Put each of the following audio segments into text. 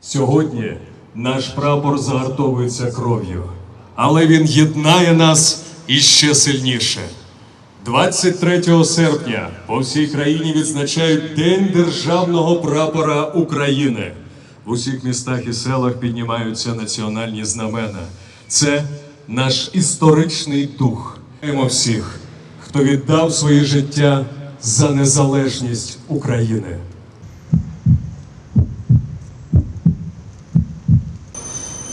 Сьогодні наш прапор загартовується кров'ю, але він єднає нас іще сильніше. 23 серпня по всій країні відзначають День державного прапора України. В усіх містах і селах піднімаються національні знамена. Це наш історичний дух. Вітаємо всіх, хто віддав своє життя за незалежність України.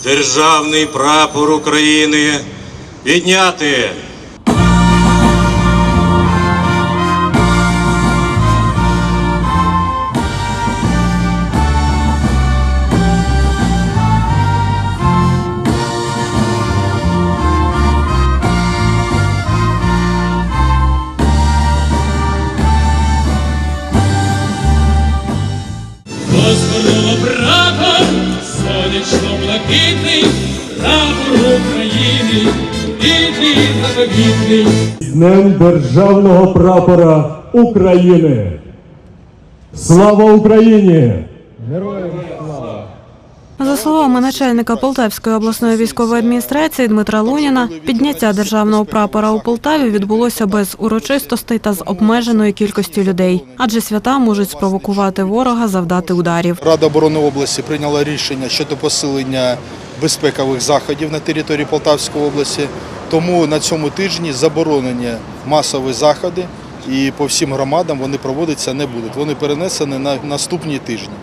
Державний прапор України підняти. Сонячно-блакитний, прапор України, вільний західний. З Днем Державного прапора України! Слава Україні! За словами начальника Полтавської обласної військової адміністрації Дмитра Луніна, підняття державного прапора у Полтаві відбулося без урочистостей та з обмеженою кількістю людей, адже свята можуть спровокувати ворога завдати ударів. Рада оборони області прийняла рішення щодо посилення безпекових заходів на території Полтавської області. Тому на цьому тижні заборонені масові заходи і по всім громадам вони проводитися не будуть. Вони перенесені на наступні тижні.